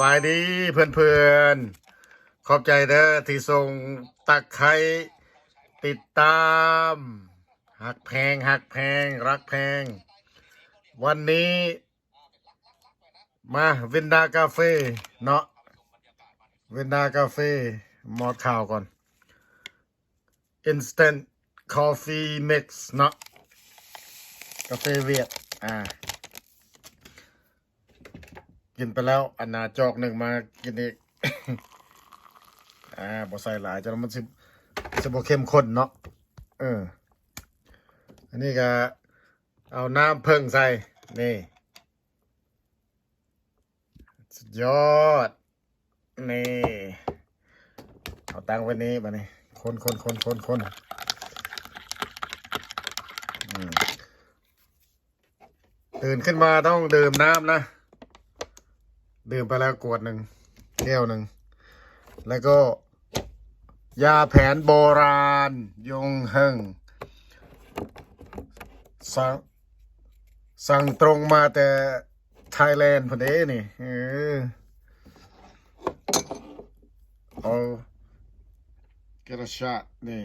บายดีเพื่อนๆขอบใจเด้อที่ส่งตักไครติดตามหักแพงหักแพงรักแพง วันนี้ มาวินดากาเฟ่เนาะวินดากาเฟ่มอดข่าวก่อน instant coffee mix เนาะกาแฟเวียดอ่า กินไปแล้ว อันนาจอกหนึ่งมากินอีกอ่าบ่ใส่หลายจนมันสิจะบ่เข้มข้นเนาะเอออันนี้ก็เอาน้ำเพิ่งใส่ นี่สุดยอด นี่ เอาตังไว้นี้มานี่คนคนคนคนคนตื่นขึ้นมาต้องดื่มน้ำนะ ดื่มไปแล้วกวดหนึ่งแก้วหนึ่ง แล้วก็ยาแผนโบราณ ยงเฮงสั่งสั่งตรงมาแต่ไทยแลนด์พอดีนี่เออเอา get a shot นี่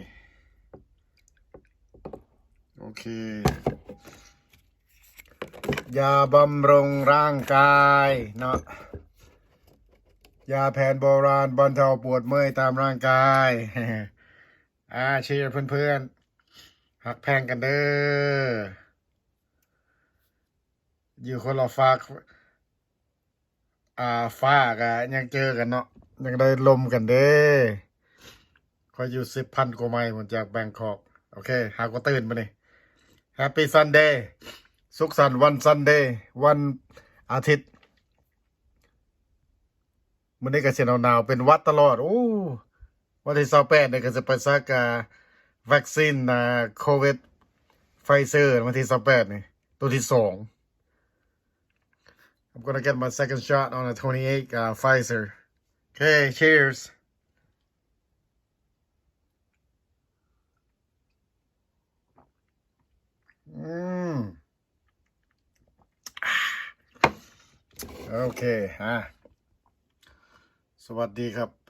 โอเค ยาบำรุงร่างกายเนาะยาแผนโบราณบรรเทาปวดเมื่อยตามร่างกายอ่าเชียร์เพื่อนๆหักแพงกันเด้ออยู่คนละฝากอ่าฝากอะยังเจอกันเนาะยังได้ลมกันเด้อคอยอยู่สิบพันกว่าไมล์มจากแบงคอก โอเค หาก็ตื่นมาเนี่ Happy Sunday สุขสันต์วันซันเดย์วันอาทิตย์มันนี้ก็เสียหนาวๆเป็นวัดตลอด โอ้วันที่สองแปดเนี่ยก็จะไปซักอ่าวัคซีนอ่าโควิดไฟเซอร์ วันที่สองแปดนี่ตัวที่สอง I'm gonna get my second shot on a 28 uh, Pfizer. Okay, cheers. โอเคฮะสวัสดีครับ